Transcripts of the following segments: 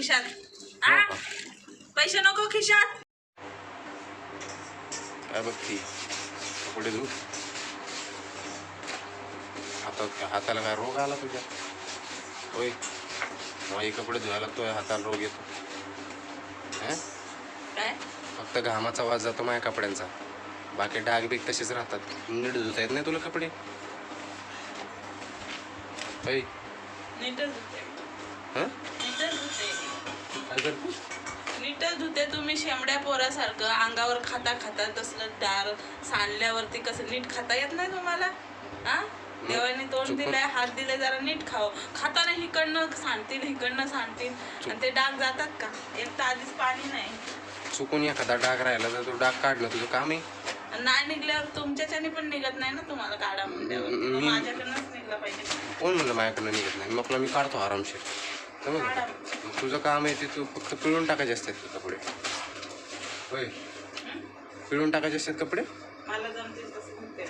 खिशात. आ? हो? पैसे नको खिशात. काय कपडे धू हातात हाताला काय रोग आला तुझ्या? होय. माझे कपडे धुवायला लागतोय हाताला रोग येतो. हं? काय? फक्त घामाचा वास जातो माझ्या कपड्यांचा. बाकी डाग बीग तसेच राहतात. नीट धुता येत नाही तुला कपडे? होय. नीटच धुते हं? नीटच धुते तुम्ही शेमड्या पोरासारखं अंगावर खाता खाता तसलं डाळ सांडल्यावरती कसं नीट खाता येत नाही तुम्हाला? हा? देवाने तोंड दिलंय हात दिले जरा नीट खाव खाताना हिकडनं सांडतील हिकडनं सांडतील. आणि ते डाग जातात का? एक तर आधीच पाणी नाही. चुकून एखादा डाग राहिला तर तो डाग काढणं तुझं काम आहे? नाही निघल्यावर तुमच्याच्याने पण निघत नाही ना तुम्हाला काढा म्हणल्यावर. माझ्याकडनंच निघला पाहिजे. कोण म्हणलं माझ्याकडनं निघत नाही? मग मी काढतो आरामशीर. मग तुझं काम आहे ते तू फक्त पिळून टाकायचे असतात ते कपडे. होय? पिळून टाकायचे असतात कपडे? मला जमतील तसं धुते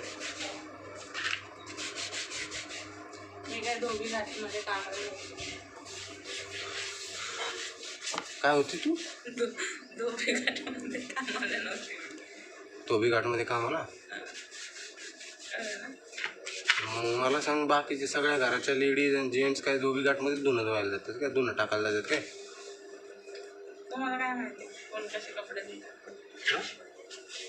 मी काय कामाला होती तू? धोबी घाटीमध्ये कामाला नव्हते. धोबी घाटमध्ये कामाला? मग मला सांग बाकीचे सगळ्या घराच्या लेडीज आणि जेंट्स काय धोबी घाटमध्ये धुणं धुवायला जातात काय धुणं टाकायला जातात काय? तुम्हाला काय माहिती? कोण कसे कपडे देतात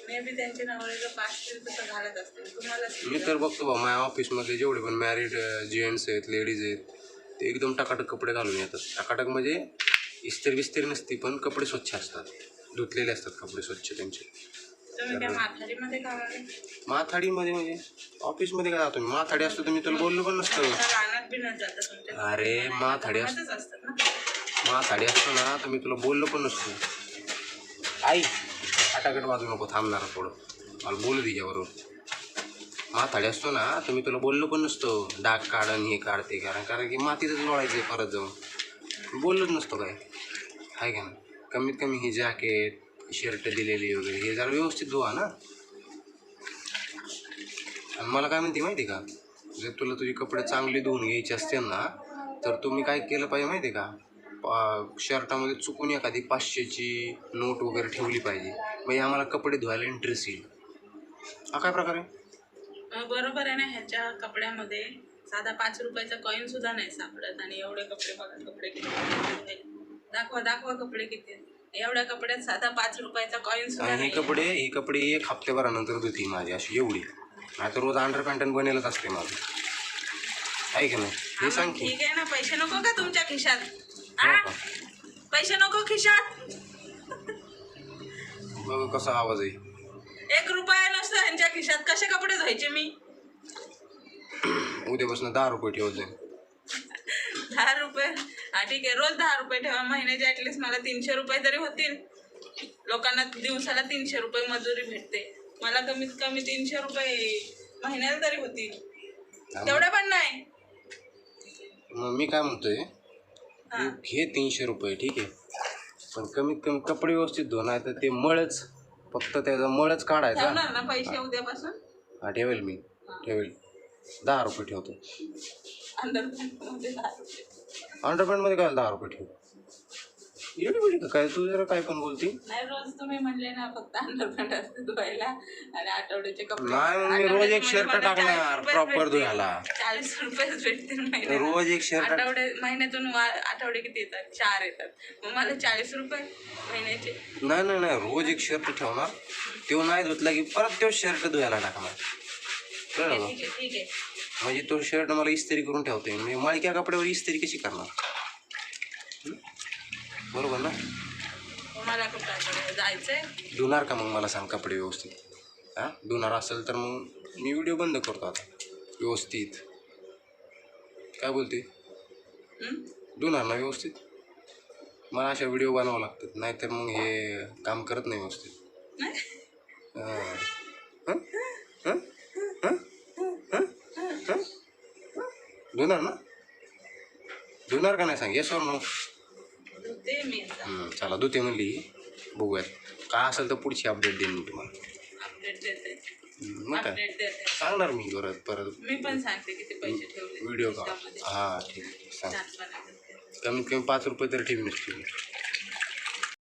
मे बी त्यांचे नवऱ्याचं पाच तसं घालत असतील तुम्हाला मी तर बघतो बा माझ्या ऑफिसमध्ये जेवढे पण मॅरिड जेंट्स आहेत लेडीज आहेत ते एकदम टकाटक कपडे घालून येतात. टकाटक म्हणजे इस्त्री बिस्त्री नसती पण कपडे स्वच्छ असतात. धुतलेले असतात कपडे स्वच्छ त्यांचे. माथाडीमध्ये म्हणजे ऑफिसमध्ये काय जातो मी? माथाडी असतो तर मी तुला बोललो पण नसतं. अरे माथाडी असतो माथाडी असतो ना तर मी तुला बोललो पण नसतो. आई आटाकट वाजू नको थांबणार थोडं. मला बोलू तिच्याबरोबर माथाडी असतो ना तर मी तुला बोललो पण नसतो. डाग काढ आणि हे काढ ते कारण कारण की मातीतच लोळायचं परत जाऊन. बोललोच नसतो काय? आहे का ना कमीत कमी हे जॅकेट शर्ट दिलेली वगैरे हे जरा व्यवस्थित धुवा ना. आणि मला काय म्हणते माहिती का? जर तुला तुझे कपडे चांगले धुवून घ्यायचे असतील ना तर तुम्ही काय केलं पाहिजे माहिती का? पा शर्टामध्ये चुकून एखादी पाचशेची नोट वगैरे ठेवली पाहिजे. म्हणजे आम्हाला कपडे धुवायला इंटरेस्ट येईल. हा काय प्रकार आहे? बरोबर आहे ना ह्याच्या कपड्यामध्ये साधा पाच रुपयाचा कॉईन सुद्धा नाही सापडत आणि एवढे कपडे बघा कपडे किती दाखवा दाखवा कपडे किती एवढ्या कपड्यात साधा पाच रुपयाचा कॉईन सुद्धा आणि हे नाही. कपडे हे कपडे एक हप्त्याभरानंतर धुती माझी अशी एवढी. नाही तर रोज अंडर पॅन्टन बनेलच असते माझं. आहे की नाही? हे सांग की. ठीक आहे ना पैसे नको का तुमच्या खिशात? हो? पैसे नको खिशात? बघ कसा आवाज आहे. एक रुपया नसतो ह्यांच्या खिशात. कसे कपडे धुवायचे मी? उद्यापासून दहा रुपये ठेवत जाईल दहा रुपये? हा ठीक आहे. रोज दहा रुपये ठेवा. महिन्याचे ऍटलीस्ट मला तीनशे रुपये तरी होतील. लोकांना दिवसाला तीनशे रुपये मजुरी भेटते. मला कमीत कमी तीनशे रुपये महिन्याला तरी होतील. तेवढं पण नाही. मग मी काय म्हणतोय? हा. तू घे तीनशे रुपये ठीक आहे. पण कमीत कमी कपडे व्यवस्थित आहे तर ते मळच फक्त त्याचा मळच काढायचा ठेवणार ना पैसे उद्यापासून? हा ठेवेल मी. ठेवेल. दहा रुपये ठेवतो. अंडरपॅन्टमध्ये काय दहा रुपये ठेव. एवढी का काय तू जरा काय पण बोलती. नाही रोज तुम्ही म्हणले ना फक्त अंडरपॅन्ट असते धुवायला. आणि आठवड्याचे कपडे नाही, मग मी रोज एक मला टाकणार 40 रुपयेच proper भेटतील. धुवायला. चाळीस रुपयेच भेटतील महिन्याला. रोज एक टाक- आठवडे महिन्यातून वा- आठवडे किती येतात? चार येतात. मग मला चाळीस रुपये महिन्याचे. नाही नाही नाही रोज एक शर्ट ठेवणार. तो नाही धुतला की परत तो शर्ट धुवायला टाकणार. कळलं? का ठीक आहे ठीक आहे. म्हणजे तो शर्ट मला इस्त्री करून ठेवते. मी माळक्या कपड्यावर इस्त्री कशी करणार? हं? बरोबर ना? कुठं जायचंय. धुणार का मग मला सांग कपडे व्यवस्थित? हां? धुणार असेल तर मग मी व्हिडिओ बंद करतो आता. व्यवस्थित. काय बोलते? हं? धुणार ना व्यवस्थित? मला अशा व्हिडिओ बनवावं लागतात. नाहीतर मग हे काम करत नाही व्यवस्थित. नाही? हां. हं? हं? हं? हं? हं? धुणार ना? धुणार का नाही सांग? येस नो धुते मी आता. हं, चला धुते म्हणली. बघूयात. काय असेल तर पुढची अपडेट देईन मी तुम्हाला. अपडेट देते. मग काय? सांगणार मी परत परत. मी पण सांगते किती पैसे ठेवले. व्हिडिओ का. हां ठीक आहे. सांग. कमीत कमी पाच रुपये तरी ठेवी नसते